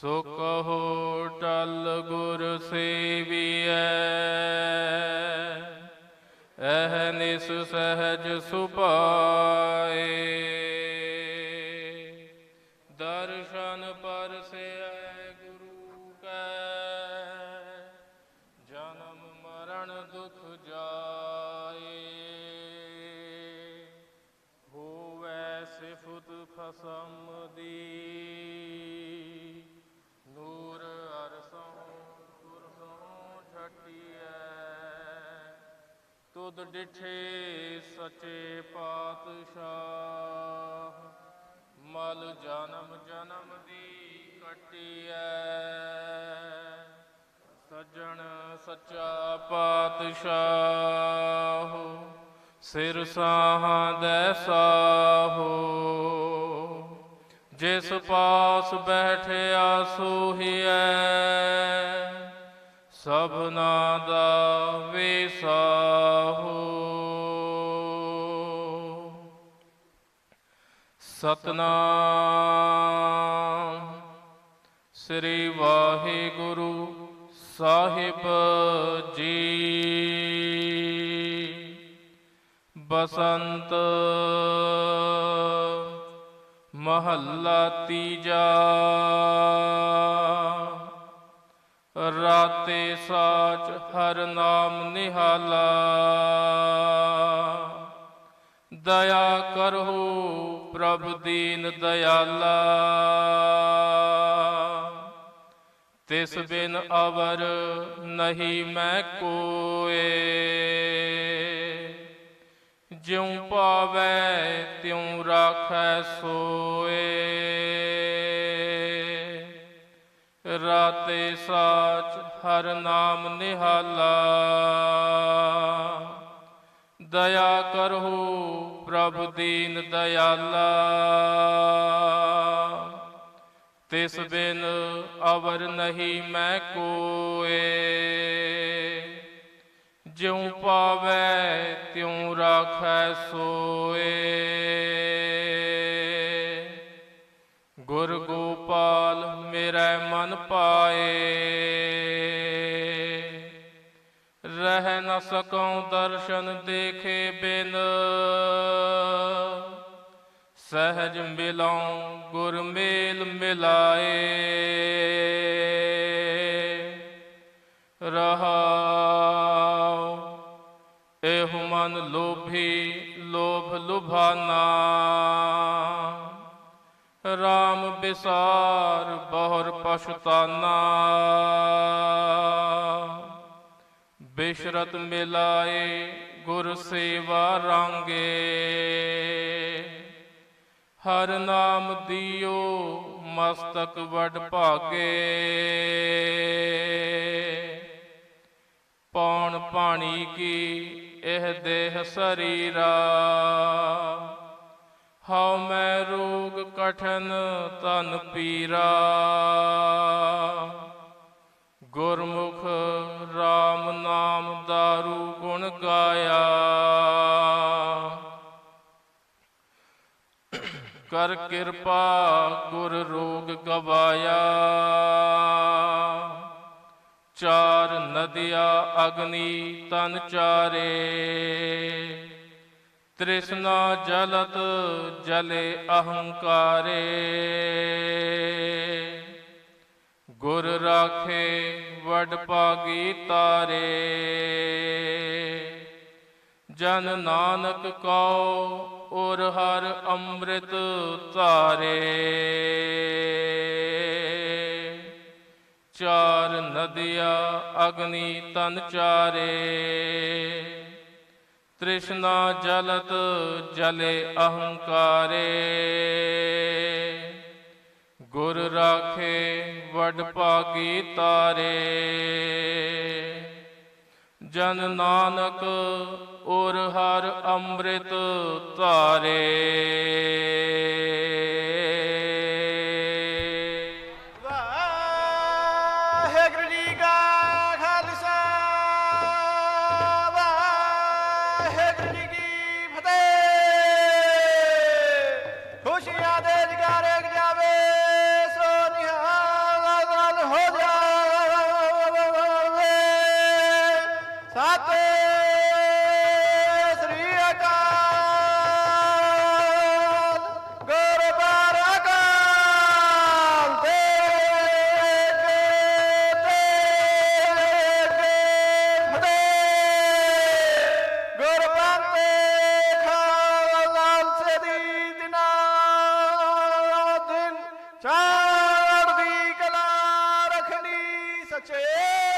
ਸੋ ਕਹੋ ਟਲ ਗੁਰ ਸੇਵੀਐ। ਐਹ ਨਿਸ ਸਹਿਜ ਸੁਭਾਏ। ਦਰਸ਼ਨ ਪਰਸੈ ਗੁਰੂ ਕੈ। ਜਨਮ ਮਰਨ ਦੁਖ ਜਾਏ। ਹੋਵੈ ਸਿਫਤ ਫਸਮ ਤੁਧ ਡਿਠੇ ਸਚੇ ਪਾਤਸ਼ਾਹ, ਮਲ ਜਨਮ ਜਨਮ ਦੀ ਕਟਿਐ। ਸੱਜਣ ਸੱਚਾ ਪਾਤਸ਼ਾਹ, ਸਿਰ ਸਾਹਾਂ ਸਾਹੋ। ਜਿਸ ਪਾਸ ਬੈਠਿਆ ਸੋਹੀਐ, ਸਭਨਾ ਦਾ ਸਤਨਾਮ। ਸ੍ਰੀ ਵਾਹਿਗੁਰੂ ਸਾਹਿਬ ਜੀ। ਬਸੰਤ ਮਹੱਲਾ ਤੀਜਾ। ਰਾਤੇ ਸਾਚ ਹਰ ਨਾਮ ਨਿਹਾਲਾ। ਦਇਆ ਕਰੋ ਪ੍ਰਭ ਦੀਨ ਦਇਆਲਾ। ਤਿਸ ਬਿਨ ਅਵਰ ਨਹੀਂ ਮੈਂ ਕੋਏ। ਜਿਉ ਪਾਵੈ ਤਿਉ ਰਾਖੈ ਸੋਏ। ਰਾਤੇ ਸਾਚ ਹਰ ਨਾਮ ਨਿਹਾਲਾ। ਦਇਆ ਕਰੋ ਪ੍ਰਭ ਦੀਨ ਦਇਆਲਾ। ਤਿਸ ਬਿਨ ਅਵਰ ਨਹੀਂ ਮੈਂ ਕੋਏ। ਜਿਉ ਪਾਵੈ ਤਿਉ ਰਾਖੈ ਸੋਏ। ਗੁਰ ਗੋਪਾਲ, ਮੇਰਾ ਮਨ ਪਾਏ ਬਿਨ ਸਹਿਜ ਮਿਲਾਉ ਗੁਰ ਮੇਲ ਮਿਲਾਏ। ਰਹਾਉ, ਇਹ ਮਨ ਲੋਭੀ ਲੋਭ ਲੁਭਾਨਾ। RAM ਬਿਸਾਰ ਬਹੁਰ ਪਛਤਾਨਾ। ਬਿਸ਼ਰਤ ਮਿਲਾਏ ਗੁਰ ਸੇਵਾ ਰਾਂਗੇ। ਹਰ ਨਾਮ ਦਿਓ ਮਸਤਕ ਵਡ ਭਾਗੇ। ਪੌਣ ਪਾਣੀ ਕੀ ਇਹ ਦੇਹ ਸਰੀਰਾ। ਹਉ ਮੈਂ ਰੋਗ ਕਠਨ ਤਨ ਪੀਰਾ। ਗੁਰ ਕਰ ਕਿਰਪਾ, ਗੁਰ ਰੋਗ ਗਵਾਇਆ। ਚਾਰ ਨਦੀਆਂ ਅਗਨੀ ਤਨ ਚਾਰੇ। ਤ੍ਰਿਸ਼ਨਾ ਜਲਤ ਜਲੇ ਅਹੰਕਾਰੇ। ਗੁਰ ਰਾਖੇ ਵਡ ਪਾਗੀ ਤਾਰੇ। ਜਨ ਨਾਨਕ ਕਉ ਔਰ ਹਰ ਅੰਮ੍ਰਿਤ ਧਾਰੇ। ਚਾਰ ਨਦੀਆਂ ਅਗਨੀ ਤਨ ਚਾਰੇ। ਤ੍ਰਿਸ਼ਨਾ ਜਲਤ ਜਲੇ ਅਹੰਕਾਰੇ। ਗੁਰ ਰਾਖੇ ਵਡ ਭਾਗੀ ਤਾਰੇ। ਜਨ ਨਾਨਕ ਔਰ ਹਰ ਅੰਮ੍ਰਿਤ ਧਾਰੇ। ਵਾਹਿਗੁਰੂ ਖੁਸ਼ੀਆਂ ਦੇ ਜਗਾਰੇ noche. Eh.